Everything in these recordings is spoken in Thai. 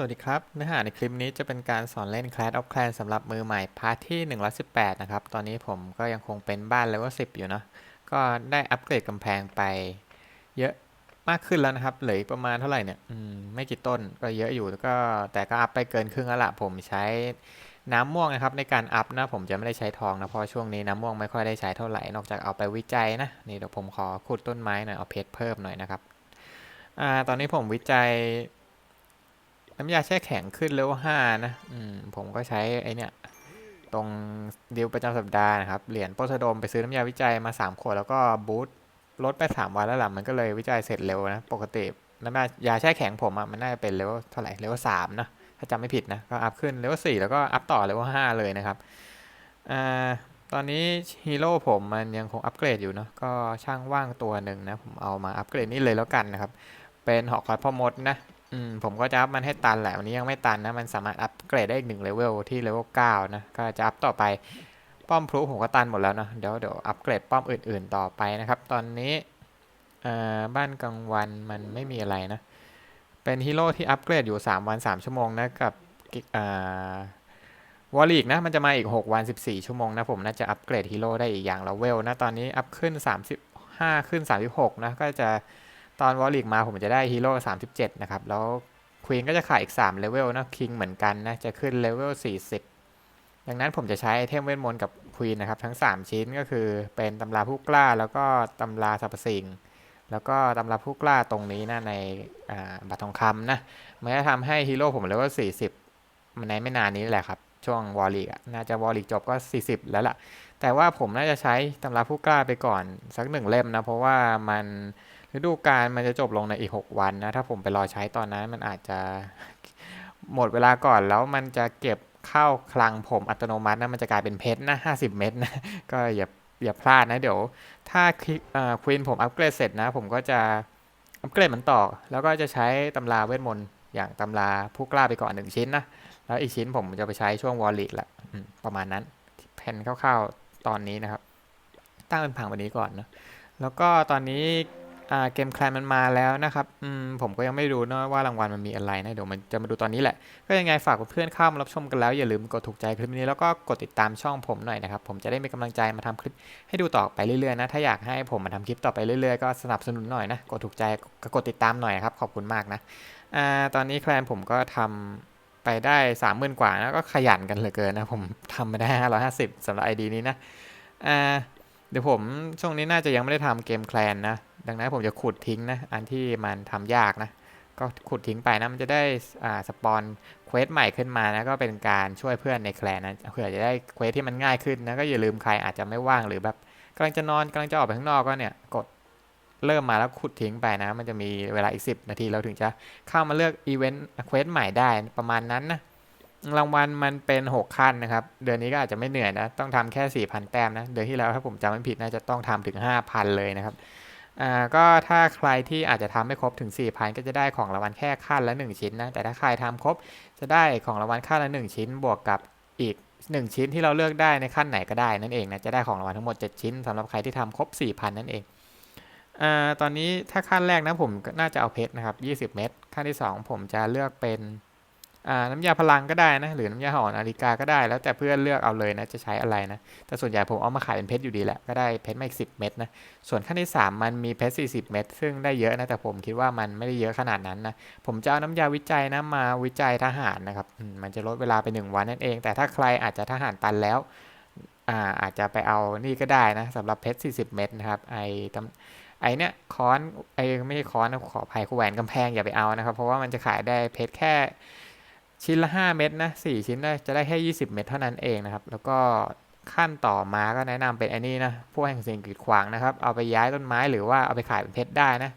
สวัสดีครับ เนื้อหาในคลิปนี้จะเป็นการสอนเล่น Clash of Clans สำหรับมือใหม่พาร์ทที่ 118 นะครับ ตอนนี้ผมก็ยังคงเป็นบ้านเลเวล10 อยู่เนาะก็ได้อัปเกรดกำแพงไป เยอะมากขึ้นแล้วนะครับ เหลือประมาณเท่าไหร่เนี่ยอืมไม่กี่ต้นก็เยอะอยู่แล้วก็แต่ก็อัพไปเกินครึ่งแล้วละผมใช้น้ำม่วงนะครับในการอัพนะผมจะไม่ได้ใช้ทองนะเพราะช่วงนี้น้ำม่วงไม่ค่อยได้ใช้เท่าไหร่นอกจากเอาไปวิจัยนะนี่เดี๋ยวผมขอขุดต้นไม้หน่อยเอาเพชรเพิ่มหน่อยนะครับอ่าตอนนี้ผมวิจัย น้ำยาแช่แข็งขึ้นเลเวลห้านะ อืม ผมก็ใช้ไอเนี่ยตรงดีลประจำสัปดาห์นะครับ เหรียญโปสโดมไปซื้อน้ำยาวิจัยมา 3 ขวด แล้วก็บูทลดไป 3 วันแล้วหล่ะมันก็เลยวิจัยเสร็จเร็วนะ ปกติน้ำยายาแช่แข็งผมอะมันน่าจะเป็นเลเวลเท่าไหร่เลเวลสามนะ ถ้าจำไม่ผิดนะ ก็อัพขึ้นเลเวลสี่แล้วก็อัพต่อเลเวลห้าเลยนะครับอ่าตอนนี้ฮีโร่ผมมันยังคงอัปเกรดอยู่เนาะก็ช่างว่างตัวหนึ่งนะ ผมเอามาอัปเกรดนี่เลยแล้วกันนะครับ เป็นหอกคอยพ่อมดนะ อืมผมก็จะอัพมันให้ตันแหละวันนี้ยังไม่ตันนะ มันสามารถอัปเกรดได้อีกหนึ่งเลเวลที่เลเวลเก้านะ ก็จะอัพต่อไปป้อมพลุผมก็ตันหมดแล้วเนะเดี๋ยวเดี๋ยวอัปเกรดป้อมอื่น ๆ ต่อไปนะครับ ตอนนี้เอ่อบ้านกลางวันมันไม่มีอะไรนะ เป็นฮีโร่ที่อัปเกรดอยู่ 3 วัน 3 ชั่วโมงนะ กับเอ่อวอลลีกนะ มันจะมาอีก 6 วัน 14 ชั่วโมงนะ ผมน่าจะอัปเกรดฮีโร่ได้อีกอย่างละเวลนะ ตอนนี้อัพขึ้น 35 ขึ้น 36 นะ ก็จะ ตอนวอลลีกมาผมจะได้ฮีโร่37นะครับ แล้วควีนก็จะขายอีก3เลเวลนะคิงเหมือนกันนะ จะขึ้นเลเวล40ดังนั้นผมจะใช้ไอเทมเวทมนต์กับควีนนะครับ ทั้ง 3 ชิ้นก็คือเป็นตำราผู้กล้าแล้วก็ตำราสรรพสิ่ง แล้วก็ตำราผู้กล้าตรงนี้นะในบัตรทองคำนะมันจะทำให้ฮีโร่ผมเลเวล40 มันในไม่นานนี้แหละครับ ช่วงวอลลีกน่าจะวอลลีกจบก็ 40 แล้วล่ะ แต่ว่าผมน่าจะใช้ตำราผู้กล้าไปก่อนสักหนึ่งเล่มนะ เพราะว่ามัน ฤดูกาลมันจะจบลงในอีก 6 วันนะ ถ้าผมไปรอใช้ตอนนั้นมันอาจจะหมดเวลาก่อนแล้วมันจะเก็บเข้าคลังผมอัตโนมัตินะมันจะกลายเป็นเพชรนะ50 เม็ดนะ ก็อย่าอย่าพลาดนะเดี๋ยวถ้าควีนผมอัปเกรดเสร็จนะ ผมก็จะอัปเกรดมันต่อ แล้วก็จะใช้ตำราเวทมนต์อย่างตำราผู้กล้าไปก่อนหนึ่งชิ้นนะ แล้วอีกชิ้นผมจะไปใช้ช่วงวอลลีกละประมาณนั้นแผนคร่าวๆตอนนี้นะครับ ตั้งเป็นผังวันนี้ก่อนนะแล้วก็ตอนนี้ อ่าเกมแคลนมันมาแล้วนะครับอืมผมก็ยังไม่รู้นะว่ารางวัลมันมีอะไรนะ เดี๋ยวมันจะมาดูตอนนี้แหละ ก็ยังไงฝากเพื่อนๆเข้ามารับชมกันแล้ว อย่าลืมกดถูกใจคลิปนี้แล้วก็กดติดตามช่องผมหน่อยนะครับ ผมจะได้มีกำลังใจมาทำคลิปให้ดูต่อไปเรื่อยๆนะ ถ้าอยากให้ผมมาทำคลิปต่อไปเรื่อยๆก็สนับสนุนหน่อยนะ กดถูกใจก็กดติดตามหน่อยครับ ขอบคุณมากนะอ่าตอนนี้แคลนผมก็ทำไปได้สามหมื่นกว่านะก็ขยันกันเหลือเกินนะผมทำมาได้ห้าร้อยห้าสิบสำหรับไอดีนี้นะอ่าเดี๋ยวผมช่วงนี้น่าจะยังไม่ได้ทำเกมแคลนนะ ดังนั้นผมจะขุดทิ้งนะอันที่มันทำยากนะก็ขุดทิ้งไปนะมันจะได้อ่าสปอนเควสใหม่ขึ้นมานะก็เป็นการช่วยเพื่อนในแคลนนะเผื่อจะได้เควสที่มันง่ายขึ้นนะก็อย่าลืมใครอาจจะไม่ว่างหรือแบบกำลังจะนอนกำลังจะออกไปข้างนอกก็เนี่ยกดเริ่มมาแล้วขุดทิ้งไปนะ มันจะมีเวลาอีก 10 นาทีเราถึงจะเข้ามาเลือกอีเวนต์เควสใหม่ได้ประมาณนั้นนะรางวัลมันเป็น 6 ขั้นนะครับ เดือนนี้ก็อาจจะไม่เหนื่อยนะ ต้องทำแค่ 4,000 แต้มนะ เดือนที่แล้วถ้าผมจำไม่ผิดน่าจะต้องทำถึง 5,000 เลยนะครับ อ่าก็ถ้าใครที่อาจจะทำไม่ครบถึง 4,000 ก็จะได้ของรางวัลแค่ขั้นละ 1 ชิ้นนะ แต่ถ้าใครทำครบจะได้ของรางวัลขั้นละ 1 ชิ้น บวกกับอีก 1 ชิ้นที่เราเลือกได้ในขั้นไหนก็ได้นั่นเองนะจะได้ของรางวัลทั้งหมด 7 ชิ้นสำหรับใครที่ทำครบ 4,000 นั่นเองอ่าตอนนี้ถ้าขั้นแรกนะผมน่าจะเอาเพชรนะครับ 20 เม็ดขั้นที่ 2 ผมจะเลือกเป็น น้ำยาพลังก็ได้นะ หรือน้ำยาหอนาฬิกาก็ได้ แล้วแต่เพื่อนเลือกเอาเลยนะ จะใช้อะไรนะ แต่ส่วนใหญ่ผมเอามาขายเป็นเพชรอยู่ดีแหละ ก็ได้เพชรมาอีกสิเม็ดนะ ส่วนขั้นที่ 3 มันมีเพชร40 เม็ด ซึ่งได้เยอะนะ แต่ผมคิดว่ามันไม่ได้เยอะขนาดนั้นนะ ผมจะเอาน้ำยาวิจัยนะมาวิจัยทหารนะครับ มันจะลดเวลาไป 1 วันนั่นเอง แต่ถ้าใครอาจจะทหารตันแล้วอ่าอาจจะไปเอานี่ก็ได้นะสำหรับเพชร40 เม็ดนะครับ ไอไอเนี้ยค้อน ไอไม่ใช่ค้อนนะขออภัยแหวนกำแพงอย่าไปเอานะครับ เพราะว่ามันจะขายได้เพชรแค่ ชิ้นละ 5 เม็ดนะ4ชิ้นได้จะได้แค่ 20 เม็ดเท่านั้นเองนะครับ แล้วก็ขั้นต่อมาก็แนะนำเป็นไอ้นี่นะพวกแห่งสิ่งกีดขวางนะครับ เอาไปย้ายต้นไม้หรือว่าเอาไปขายเป็นเพชรได้นะ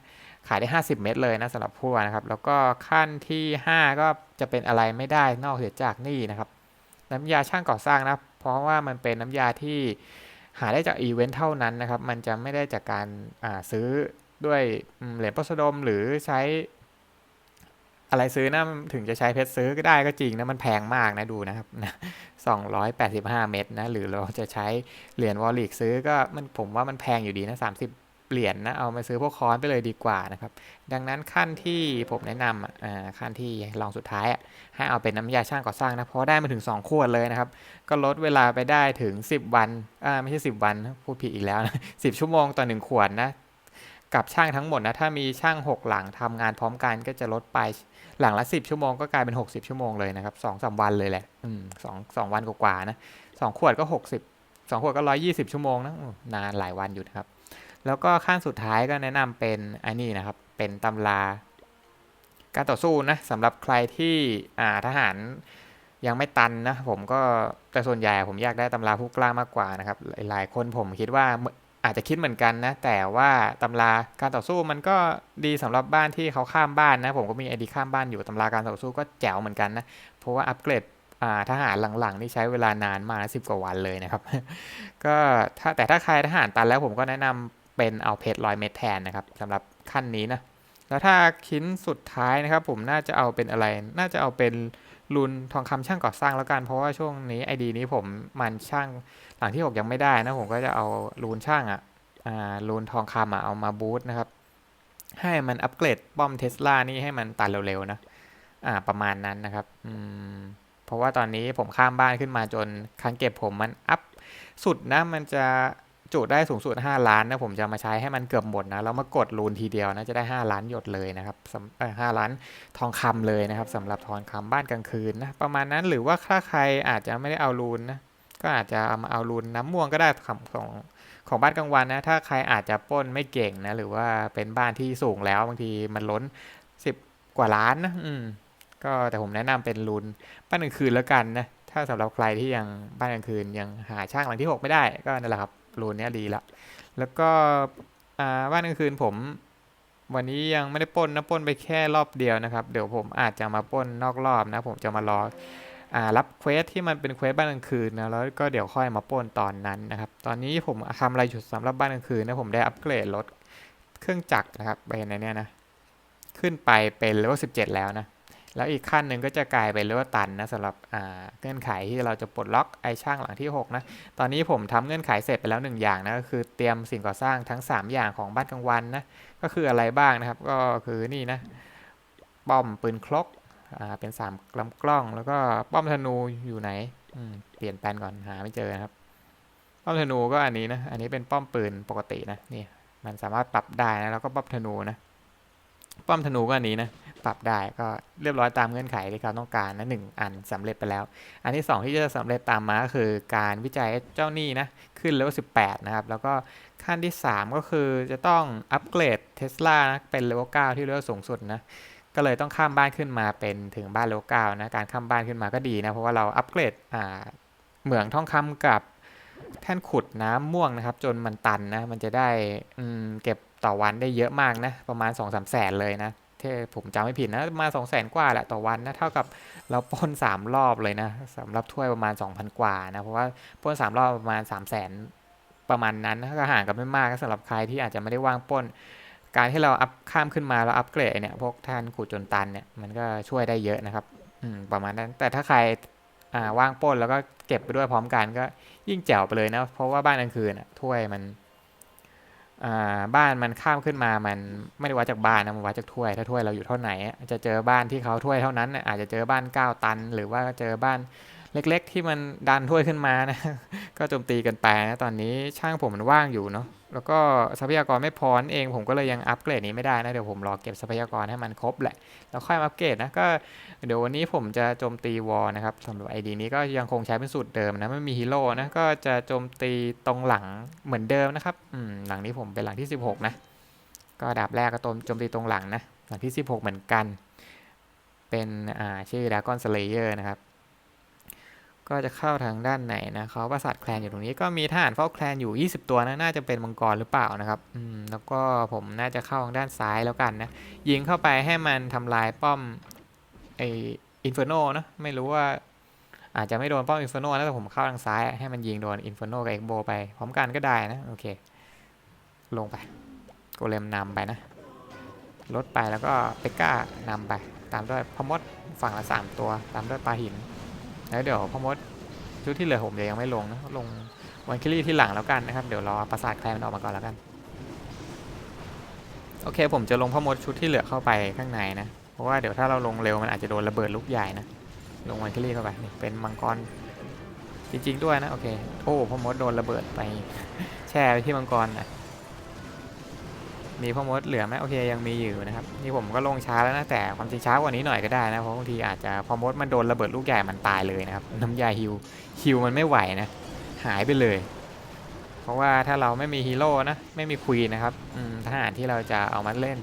ขายได้ 50 เม็ดเลยนะสำหรับพวกนะครับ แล้วก็ขั้นที่ 5 ก็จะเป็นอะไรไม่ได้นอกเหนือจากนี่นะครับ น้ำยาช่างก่อสร้างนะ เพราะว่ามันเป็นน้ำยาที่หาได้จากอีเวนต์เท่านั้นนะครับ มันจะไม่ได้จากการาซื้อด้วยเหรียญโพสดมหรือใช้ อะไรซื้อนะถึงจะใช้เพชรซื้อก็ได้ก็จริงนะมันแพงมากนะดูนะครับนะสองร้อยแปดสิบห้าเม็ดนะหรือเราจะใช้เหรียญวอลลิกซื้อก็มันผมว่ามันแพงอยู่ดีนะสามสิบเหรียญนะเอามาซื้อพวกค้อนไปเลยดีกว่านะครับ ดังนั้นขั้นที่ผมแนะนำอะอ่าขั้นที่ลองสุดท้ายอะให้เอาเป็นน้ำยาช่างก่อสร้างนะเพราะได้มาถึง 2 ขวดเลยนะครับ ก็ลดเวลาไปได้ถึง 10 วันอ่าไม่ใช่ 10 วันพูดผิดอีกแล้วนะ10 ชั่วโมงต่อ 1 ขวดนะ กับช่างทั้งหมดนะถ้ามีช่าง 6 หลังทำงานพร้อมกันก็จะลดไปหลังละ 10 ชั่วโมงก็กลายเป็น 60 ชั่วโมงเลยนะครับสองสามวันเลยแหละอืมสองสองวันกว่าๆนะสองขวดก็ 60สองขวดก็ 120 ชั่วโมงนะนานหลายวันอยู่นะครับ แล้วก็ขั้นสุดท้ายก็แนะนำเป็นอันนี้นะครับ เป็นตำราการต่อสู้นะสำหรับใครที่อ่าทหารยังไม่ตันนะผมก็แต่ส่วนใหญ่ผมอยากได้ตำราผู้กล้ามากกว่านะครับหลายคนผมคิดว่า อาจจะคิดเหมือนกันนะ แต่ว่าตำราการต่อสู้มันก็ดีสำหรับบ้านที่เขาข้ามบ้านนะ ผมก็มีไอดีข้ามบ้านอยู่ตำราการต่อสู้ก็แจ๋วเหมือนกันนะ เพราะว่าอัปเกรดทหารหลังๆ นี่ใช้เวลานานมากสิบกว่าวันเลยนะครับ ก็ถ้าแต่ถ้าใครทหารตันแล้วผมก็แนะนำเป็นเอาเพชรร้อยเม็ดแทนนะครับสำหรับขั้นนี้นะ แล้วถ้าชิ้นสุดท้ายนะครับ ผมน่าจะเอาเป็นอะไร น่าจะเอาเป็นรุนทองคำช่างก่อสร้างแล้วกันเพราะว่าช่วงนี้ไอดีนี้ผมมันช่าง หลังที่ 6 ยังไม่ได้นะผมก็จะเอารูนช่างอะอ่ารูนทองคำอะเอามาบูตนะครับ ให้มันอัปเกรดป้อมเทสลานี่ให้มันตันเร็วๆนะอ่าประมาณนั้นนะครับอืมเพราะว่าตอนนี้ผมข้ามบ้านขึ้นมาจนคังเก็บผมมันอัพสุดนะมันจะจุได้สูงสุด 5 ล้านนะผมจะมาใช้ให้มันเกือบหมดนะแล้วมากดรูนทีเดียวนะจะได้ 5 ล้านหยดเลยนะครับสำเอ่อ5ล้านทองคำเลยนะครับสำหรับทองคำบ้านกลางคืนนะประมาณนั้นหรือว่าถ้าใครอาจจะไม่ได้เอารูนนะ ก็อาจจะมาเอารูนน้ำม่วงก็ได้ของของของบ้านกลางวันนะ ถ้าใครอาจจะป้นไม่เก่งนะ หรือว่าเป็นบ้านที่สูงแล้วบางทีมันล้น10กว่าล้านนะอืมก็แต่ผมแนะนำเป็นรูนบ้านกลางคืนแล้วกันนะถ้าสำหรับใครที่ยังบ้านกลางคืนยังหาช่างหลังที่ 6 ไม่ได้ก็นั่นแหละครับรูนเนี้ยดีละแล้วก็บ้านกลางคืนผมวันนี้ยังไม่ได้ป้นนะป้นไปแค่รอบเดียวนะครับ เดี๋ยวผมอาจจะมาป้นนอกรอบนะ ผมจะมารออ่า รับเควสที่มันเป็นเควสบ้านกลางคืนนะแล้วก็เดี๋ยวค่อยมาป้นตอนนั้นนะครับ ตอนนี้ผมทำอะไรอยู่สำหรับบ้านกลางคืนนะผมได้อัปเกรดรถเครื่องจักรนะครับไปในเนี้ยนะขึ้นไปเป็นเลเวล17 แล้วนะแล้วอีกขั้นหนึ่งก็จะกลายเป็นเลเวลตันนะสำหรับเงื่อนไขที่เราจะปลดล็อกไอช่างหลังที่ 6 นะ ตอนนี้ผมทำเงื่อนไขเสร็จไปแล้วหนึ่งอย่างนะก็คือเตรียมสิ่งก่อสร้างทั้ง 3 อย่างของบ้านกลางวันนะก็คืออะไรบ้างนะครับก็คือนี่นะป้อมปืนคลก อ่าเป็น3ลำกล้องแล้วก็ป้อมธนูอยู่ไหนอืมเปลี่ยนแปลนก่อนหาไม่เจอนะครับป้อมธนูก็อันนี้นะอันนี้เป็นป้อมปืนปกตินะนี่มันสามารถปรับได้นะแล้วก็ป้อมธนูนะป้อมธนูก็อันนี้นะปรับได้ก็เรียบร้อยตามเงื่อนไขที่เขาต้องการนะหนึ่งอันสำเร็จไปแล้ว อันที่ 2 ที่จะสำเร็จตามมาก็คือการวิจัยเจ้าหนี้นะขึ้นเลเวล18นะครับ แล้วก็ขั้นที่ 3 ก็คือจะต้องอัปเกรดเทสลานะเป็นเลเวล9ที่เลเวลสูงสุดนะ ก็เลยต้องข้ามบ้านขึ้นมาเป็นถึงบ้านเลเวล9นะการข้ามบ้านขึ้นมาก็ดีนะเพราะว่าเราอัปเกรดอ่าเหมืองทองคำกับแท่นขุดน้ำม่วงนะครับ จนมันตันนะมันจะได้อืเก็บต่อวันได้เยอะมากนะประมาณ2-3แสนเลยนะที่ผมจำไม่ผิดนะมาสองแสนกว่าแหละต่อวันนะเท่ากับเราป้นสามรอบเลยนะสำหรับถ้วยประมาณ 2,000 กว่านะเพราะว่าป้นสามรอบประมาณ 3 0 0แสนประมาณนั้นนะก็ห่างกันไม่มากสำหรับใครที่อาจจะไม่ได้ว่างป้น การที่เราอัพข้ามขึ้นมาแล้วอัปเกรดเนี่ยพวกท่านขุดจนตันเนี่ยมันก็ช่วยได้เยอะนะครับอืมประมาณนั้น แต่ถ้าใครอ่าว่างป้นแล้วก็เก็บไปด้วยพร้อมกันก็ยิ่งแจ๋วไปเลยนะเพราะว่าบ้านกลางคืนอะถ้วยมันอ่าบ้านมันข้ามขึ้นมามันไม่ได้วัดจากบ้านนะมันวัดจากถ้วยถ้าถ้วยเราอยู่เท่าไหนอะจะเจอบ้านที่เขาถ้วยเท่านั้นอาจจะเจอบ้าน9ตัน หรือว่าเจอบ้าน เล็กๆ ที่มันดันถ้วยขึ้นมานะ ก็โจมตีกันไปนะตอนนี้ช่างผมมันว่างอยู่เนาะแล้วก็ทรัพยากรไม่พอนั่นเองผมก็เลยยังอัปเกรดนี้ไม่ได้นะเดี๋ยวผมรอเก็บทรัพยากรให้มันครบแหละแล้วค่อยอัปเกรดนะก็เดี๋ยววันนี้ผมจะโจมตีวอลนะครับสำหรับไอดีนี้ก็ยังคงใช้เป็นสูตรเดิมนะไม่มีฮีโร่นะก็จะโจมตีตรงหลังเหมือนเดิมนะครับอืมหลังนี้ผมเป็นหลังที่ 16 นะ ก็ดาบแรกก็โจมตีตรงหลังนะหลังที่ 16 เหมือนกัน เป็นอ่าชื่อดากอนสเลเยอร์นะครับ ก็จะเข้าทางด้านไหนนะเขาประสาทแคลนอยู่ตรงนี้ก็มีทหารเฝ้าแคลนอยู่ 20 ตัวนะน่าจะเป็นมังกรหรือเปล่านะครับอืมแล้วก็ผมน่าจะเข้าทางด้านซ้ายแล้วกันนะยิงเข้าไปให้มันทำลายป้อมไออินเฟอร์โนนะไม่รู้ว่าอาจจะไม่โดนป้อมอินเฟอร์โนนะแต่ผมเข้าทางซ้าย ให้มันยิงโดนอินเฟอร์โนกับเอ็กโบไปพร้อมกันก็ได้นะโอเค ลงไปโกเลมนำไปนะลดไปแล้วก็เปก้านำไป ตามด้วยพมดฝั่งละสามตัว ตามด้วยปลาหิน แล้วเดี๋ยวพมดชุดที่เหลือผมเดี๋ยวยังไม่ลงนะลงวันคิลี่ที่หลังแล้วกันนะครับ เดี๋ยวรอประสาทแคลนมันออกมาก่อนแล้วกัน โอเค ผมจะลงพ่อมดชุดที่เหลือเข้าไปข้างในนะ เพราะว่าเดี๋ยวถ้าเราลงเร็วมันอาจจะโดนระเบิดลูกใหญ่นะ ลงไวคิลี่เข้าไปนี่เป็นมังกรจริงๆด้วยนะโอเค โอ้พ่อมดโดนระเบิดไป แช่ไปที่มังกรนะ มีพ่อมดเหลือไหมโอเคยังมีอยู่นะครับนี่ผมก็ลงช้าแล้วนะแต่ความจริงช้ากว่านี้หน่อยก็ได้นะเพราะบางทีอาจจะพ่อมดมันโดนระเบิดลูกใหญ่มันตายเลยนะครับน้ำยาฮิวฮิวมันไม่ไหวนะหายไปเลย เพราะว่าถ้าเราไม่มีฮีโร่นะไม่มีควีนนะครับทหารที่เราจะเอามาเล่น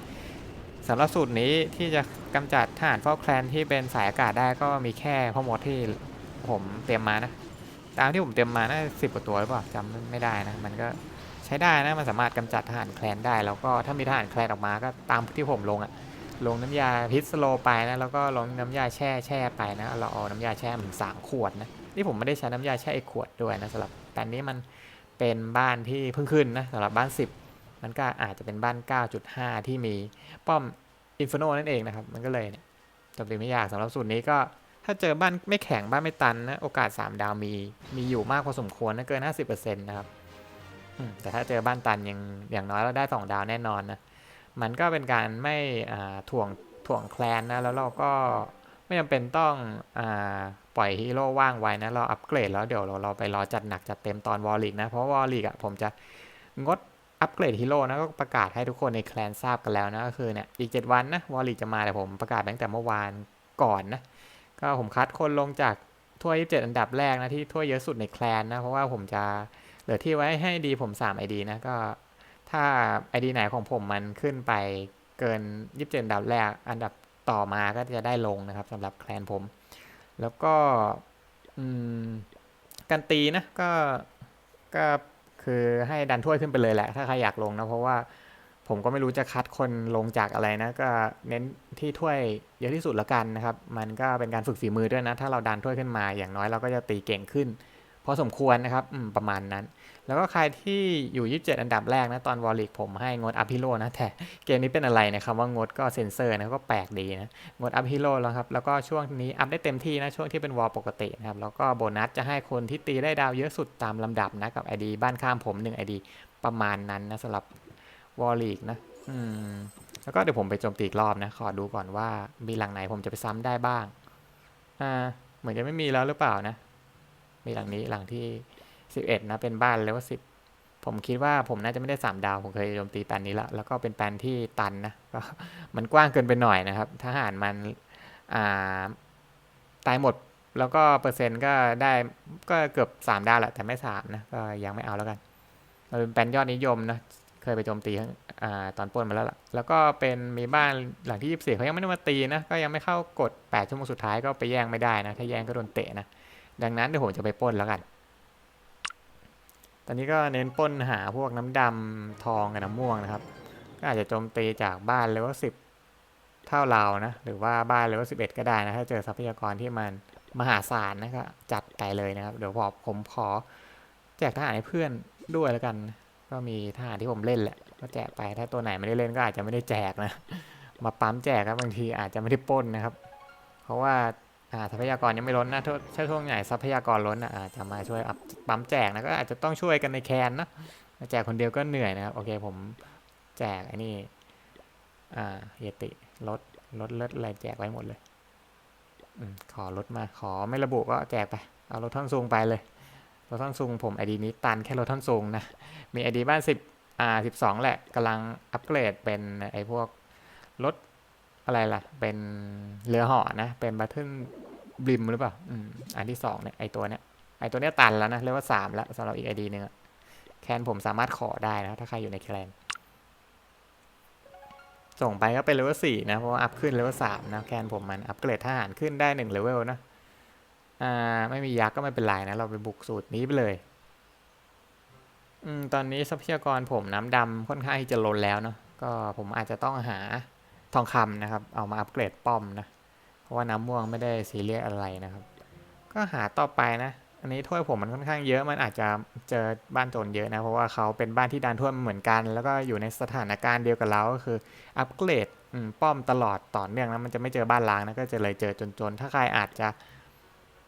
สำหรับสูตรนี้ที่จะกำจัดทหารเฝ้าแคลนที่เป็นสายอากาศได้ก็มีแค่พ่อมดที่ผมเตรียมมานะตามที่ผมเตรียมมาน่าสิบกว่าตัวหรือเปล่าจำไม่ได้นะมันก็ ใช้ได้นะมันสามารถกำจัดทหารแคลนได้ แล้วก็ถ้ามีทหารแคลนออกมาก็ตามที่ผมลงอะลงน้ำยาพิษสโลไปนะแล้วก็ลงน้ำยาแช่แช่ไปนะเราเอาน้ำยาแช่เหมือนสามขวดนะนี่ผมไม่ได้ใช้น้ำยาแช่อีกขวดด้วยนะสำหรับแต่นี้มันเป็นบ้านที่เพิ่งขึ้นนะสำหรับบ้าน 10 มันก็อาจจะเป็นบ้าน 9.5 ที่มีป้อมอินฟ r โนนั่นเองนะครับ มันก็เลยเนี่ยจำเป็นไม่ยากสำหรับสูตรนี้ก็ถ้าเจอบ้านไม่แข็งบ้านไม่ตันนะโอกาส 3 ดาวมีมีอยู่มากพอสมควรนะเกิน 50%นะครับ แต่ถ้าเจอบ้านตันยังอย่างน้อยเราได้2ดาวแน่นอนนะมันก็เป็นการไม่ถ่วงถ่วงแคลนนะแล้วเราก็ไม่จำเป็นต้องอปล่อยฮีโร่ว่างไว้นะเราอัปเกรดแล้วเดี๋ยวเราเราไปรอจัดหนักจัดเต็มตอนวอลลิกนะเพราะวอลลิกอะผมจะงดอัปเกรดฮีโร่นะก็ประกาศให้ทุกคนในแคลนทราบกันแล้วนะก็คือเนี่ยอีก 7 วันนะวอลลิกจะมาแต่ผมประกาศตั้งแต่เมื่อวานก่อนนะก็ผมคัดคนลงจากถ้วย27 อันดับแรกนะที่ถ้วยเยอะสุดในแคลนนะเพราะว่าผมจะ หลือที่ไว้ให้ดีผม 3 ID นะก็ถ้า ID ไหนของผมมันขึ้นไปเกิน 27อันดับแรก อันดับต่อมาก็จะได้ลงนะครับสำหรับแคลนผม แล้วก็การตีนะก็ก็คือให้ดันถ้วยขึ้นไปเลยแหละ ถ้าใครอยากลงนะ เพราะว่าผมก็ไม่รู้จะคัดคนลงจากอะไรนะ ก็เน้นที่ถ้วยเยอะที่สุดละกันนะครับ มันก็เป็นการฝึกฝีมือด้วยนะ ถ้าเราดันถ้วยขึ้นมาอย่างน้อยเราก็จะตีเก่งขึ้น อสมควรนะครับประมาณนั้น แล้วก็ใครที่อยู่ 27 อันดับแรกนะ ตอนวอลลิกผมให้งดอัพฮิโร่นะ แต่เกมนี้เป็นอะไรนะครับว่างดก็เซ็นเซอร์นะก็แปลกดีนะ งดอัพฮีโร่แล้วครับ แล้วก็ช่วงนี้อัพได้เต็มที่นะ ช่วงที่เป็นวอลปกตินะครับ แล้วก็โบนัสจะให้คนที่ตีได้ดาวเยอะสุดตามลำดับนะกับ ID บ้านข้ามผม1 ID ประมาณนั้นนะสำหรับวอลลีกนะอืมแล้วก็เดี๋ยวผมไปโจมตีอีกรอบนะ ขอดูก่อนว่ามีหลังไหนผมจะไปซ้ำได้บ้างอ่าเหมือนจะไม่มีแล้วหรือเปล่านะ มีหลังนี้หลังที่11นะเป็นบ้านเลเวล10ผมคิดว่าผมน่าจะไม่ได้3ดาว ผมเคยโจมตีแปลนนี้แล้วแล้วก็เป็นแปลนที่ตันนะก็มันกว้างเกินไปหน่อยนะครับทหารมันอ่าตายหมดแล้วก็เปอร์เซ็นต์ก็ได้ก็เกือบ3ดาวแหละแต่ไม่3นะก็ยังไม่เอาแล้วกันมันเป็นแปลนยอดนิยมนะเคยไปโจมตีอ่าตอนปล้นมาแล้วล่ะแล้วก็เป็นมีบ้านหลังที่24เขายังไม่ได้มาตีนะก็ยังไม่เข้ากด8ชั่วโมงสุดท้ายก็ไปแย่งไม่ได้นะถ้าแย่งก็โดนเตะนะ ดังนั้นเดี๋ยวผมจะไปป้นแล้วกัน ตอนนี้ก็เน้นป้นหาพวกน้ำดำทองกับน้ำม่วงนะครับ ก็อาจจะโจมตีจากบ้านเลเวล10เท่าเรานะ หรือว่าบ้านเลเวล11ก็ได้นะ ถ้าเจอทรัพยากรที่มันมหาศาลนะก็จัดไปเลยนะครับ เดี๋ยวพอผมขอแจกทหารให้เพื่อนด้วยแล้วกัน ก็มีทหารที่ผมเล่นแหละ ก็แจกไป ถ้าตัวไหนไม่ได้เล่นก็อาจจะไม่ได้แจกนะ มาปั๊มแจกครับบางทีอาจจะไม่ได้ป้นนะครับ เพราะว่า อ่าทรัพยากรยังไม่ล้นนะถ้าช่วงไหนทรัพยากรล้นอะอาจจะมาช่วยอัพปั๊มแจกนะก็อาจจะต้องช่วยกันในแคนนะแจกคนเดียวก็เหนื่อยนะครับโอเคผมแจกไอ้นี่อ่าเยติรถรถเลิศอะไรแจกไว้หมดเลยอขอรถมาขอไม่ระบุก็แจกไปเอารถท่อนซุงไปเลยรถท่อนซุงผมไอดีนี้ตันแค่รถท่อนซุงนะมีไอดีบ้านสิบอ่าสิบสองแหละกำลังอัปเกรดเป็นไอพวกรถ อะไรล่ะ เป็นเรือหาะนะ เป็นบัตเทิลบลิมหรือเปล่าอืมอันที่สองเนี่ยไอตัวเนี้ยไอตัวเนี้ยตันแล้วนะเรียกว่าสามแล้วสำหรับอีกไอดีหนึ่งอะแคนผมสามารถขอได้นะถ้าใครอยู่ในแคลนส่งไปก็เป็นเลเวลสี่นะเพราะว่าอัพขึ้นเลเวลสามนะแคนผมมันอัปเกรดทหารขึ้นได้หนึ่งเลเวลนะอ่าไม่มียักษ์ก็ไม่เป็นไรนะเราไปบุกสูตรนี้ไปเลยอืมตอนนี้ทรัพยากรผมน้ำดำค่อนข้างที่จะล้นแล้วเนาะก็ผมอาจจะต้องหา ทองคำนะครับ เอามาอัปเกรดป้อมนะ เพราะว่าน้ำม่วงไม่ได้ซีเรียสอะไรนะครับ ก็หาต่อไปนะ อันนี้ถ้วยผมมันค่อนข้างเยอะ มันอาจจะเจอบ้านโจรเยอะนะ เพราะว่าเขาเป็นบ้านที่ดันถ้วยเหมือนกัน แล้วก็อยู่ในสถานการณ์เดียวกับเรา ก็คืออัปเกรดป้อมตลอดต่อเนื่องนะ มันจะไม่เจอบ้านล้างนะ ก็จะเลยเจอจนๆ ถ้าใครอาจจะ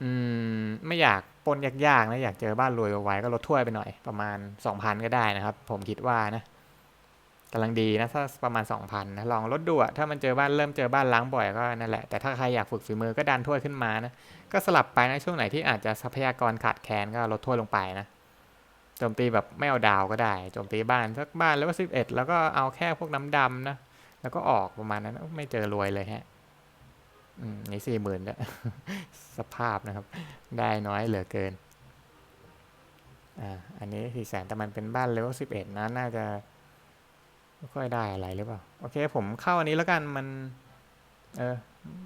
อืมไม่อยากปนยากๆนะ อยากเจอบ้านรวยไวๆก็ลดถ้วยไปหน่อย ประมาณ 2,000 ก็ได้นะครับ ผมคิดว่านะ กำลังดีนะถ้าประมาณ 2,000นะลองลดดูอะถ้ามันเจอบ้านเริ่มเจอบ้านล้างบ่อยก็นั่นแหละ แต่ถ้าใครอยากฝึกฝีมือก็ดันถ้วยขึ้นมานะก็สลับไปนะช่วงไหนที่อาจจะทรัพยากรขาดแคลนก็ลดถ้วยลงไปนะโจมตีแบบไม่เอาดาวก็ได้โจมตีบ้านสักบ้านแล้วก็สิบเอ็ดแล้วก็เอาแค่พวกน้ำดำนะแล้วก็ออกประมาณนั้นไม่เจอรวยเลยฮะอืมนี่สี่หมื่นด้วสภาพนะครับ ได้น้อยเหลือเกินอ่าอันนี้สี่แสนแต่มันเป็นบ้านเลเวลสิบเอ็ดนะน่าจะ ไม่ค่อยได้อะไรหรือเปล่า โอเค ผมเข้าอันนี้แล้วกันมัน เออ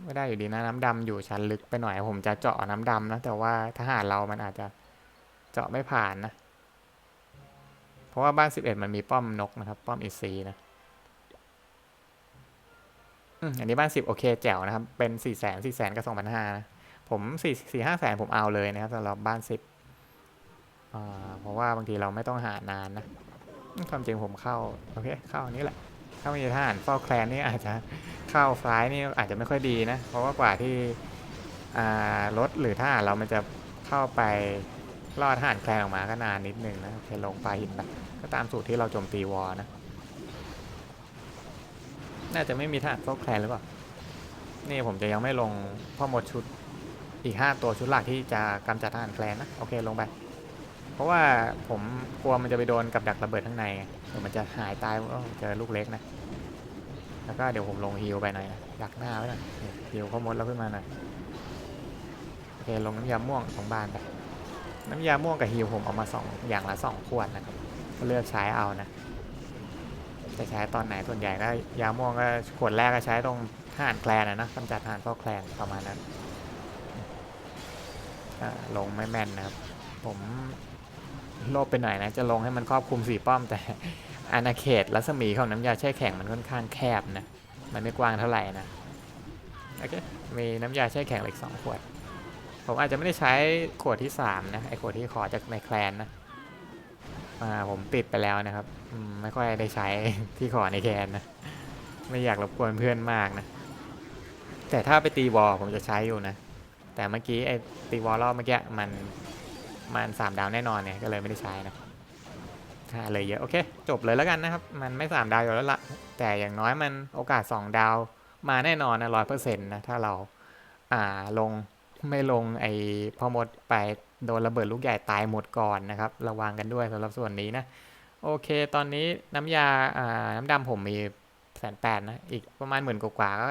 ไม่ได้อยู่ดีนะน้ำดำอยู่ชั้นลึกไปหน่อยผมจะเจาะน้ำดำนะแต่ว่าทหารเรามันอาจจะเจาะไม่ผ่านนะ เพราะว่าบ้านสิบเอ็ดมันมีป้อมนกนะครับ ป้อมอีซีนะอันนี้บ้านสิบโอเคแจ๋วนะครับ เป็นสี่แสนสี่แสนกับสองพันห้านะผมสี่สี่ห้าแสนผมเอาเลยนะครับสำหรับบ้านสิบเพราะว่าบางทีเราไม่ต้องหานานนะ ความจริงผมเข้าโอเคเข้าอันนี้แหละถ้ามีทหารเฝ้าแคลนนี่อาจจะเข้าซ้ายนี่อาจจะไม่ค่อยดีนะ เพราะว่ากว่าที่รถหรือทหารเรามันจะเข้าไปล่อทหารแคลนออกมาก็นานนิดนึงนะโอเคลงปลาหินไปก็ตามสูตรที่เราโจมตีวอนะ น่าจะไม่มีทหารเฝ้าแคลนหรือเปล่านี่ผมจะยังไม่ลงพ่อหมดชุดอีก 5 ตัวชุดหลักที่จะกำจัดทหารแคลนนะโอเคลงไป เพราะว่าผมกลัวมันจะไปโดนกับดักระเบิดข้างในไงเดี๋ยวมันจะหายตายอ้าวเจอลูกเล็กนะ แล้วก็เดี๋ยวผมลงฮิลไปหน่อยนะดักหน้าไว้หน่อยนะฮิลเขามดแล้วขึ้นมาหน่อยโอเคลงน้ำยาม่วงของบ้านไปน้ำยาม่วงกับฮิลผมเอามาสองอย่างละสองขวดนะครับก็เลือกใช้เอานะจะใช้ตอนไหนส่วนใหญ่ก็ยาม่วงก็ขวดแรกก็ใช้ตรงทหารแคลนนะนะกำจัดทหารเฝ้าแคลนประมาณนั้นลงไม่แม่นนะครับ ผม โลภไปหน่อยนะ จะลงให้มันครอบคลุมสี่ป้อม แต่อาณาเขตรัศมีของน้ำยาแช่แข็งมันค่อนข้างแคบนะ มันไม่กว้างเท่าไหร่นะโอเคมีน้ำยาแช่แข็งเหล็กสองขวด ผมอาจจะไม่ได้ใช้ขวดที่สามนะไอขวดที่ขอจากในแคลนนะอ่าผมติดไปแล้วนะครับไม่ค่อยได้ใช้ที่ขอในแคลนนะไม่อยากรบกวนเพื่อนมากนะแต่ถ้าไปตีวอลผมจะใช้อยู่นะ แต่เมื่อกี้ไอตีวอลรอบเมื่อกี้มัน มันสามดาวแน่นอนเนี่ยก็เลยไม่ได้ใช้นะค่าเลยเยอะโอเคจบเลยแล้วกันนะครับ มันไม่สามดาวอยู่แล้วละแต่อย่างน้อยมันโอกาสสองดาวมาแน่นอนนะร้อยเปอร์เซ็นต์นะถ้าเราอ่าลงไม่ลงไอ้พอหมดไปโดนระเบิดลูกใหญ่ตายหมดก่อนนะครับ ระวังกันด้วยสำหรับส่วนนี้นะโอเค ตอนนี้น้ำยาอ่าน้ำดำผมมีแสนแปดนะ อีกประมาณหมื่นกว่าๆก็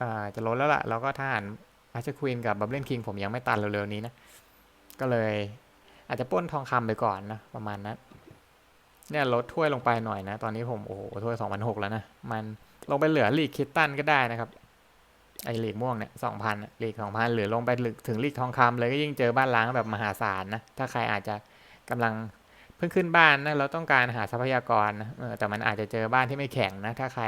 อ่าจะลดแล้วล่ะ แล้วก็ทหารอาร์เชควีนกับบับเบิลคิงผมยังไม่ตันเร็วๆนี้นะ ก็เลย อาจจะป้นทองคำไปก่อนนะประมาณนั้นเนี่ยลดถ้วยลงไปหน่อยนะ ตอนนี้ผมโอ้โหถ้วยสองพันหกแล้วนะ มันลงไปเหลือลีกคิตตันก็ได้นะครับ ไอลีกม่วงเนี่ยสองพันลีกสองพันหรือลงไปถึงลีกทองคำเลยก็ยิ่งเจอบ้านล้างแบบมหาศาลนะ ถ้าใครอาจจะกำลังเพิ่งขึ้นบ้านนะเราต้องการหาทรัพยากรนะแต่มันอาจจะเจอบ้านที่ไม่แข็งนะ ถ้าใคร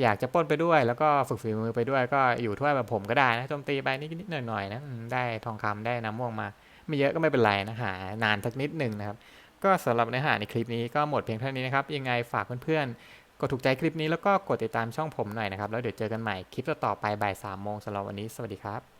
อยากจะป้นไปด้วย แล้วก็ฝึกฝีมือไปด้วย ก็อยู่ถ้วยแบบผมก็ได้นะโจมตีไปนิดๆหน่อยๆนะอืมได้ทองคำได้น้ำม่วงมา ไม่เยอะก็ไม่เป็นไรนะหานานสักนิดหนึ่งนะครับ ก็สำหรับเนื้อหาในคลิปนี้ก็หมดเพียงเท่านี้นะครับ ยังไงฝากเพื่อนๆ กดถูกใจคลิปนี้แล้วก็กดติดตามช่องผมหน่อยนะครับ แล้วเดี๋ยวเจอกันใหม่คลิปต่อไปบ่ายสามโมงสำหรับวันนี้ สวัสดีครับ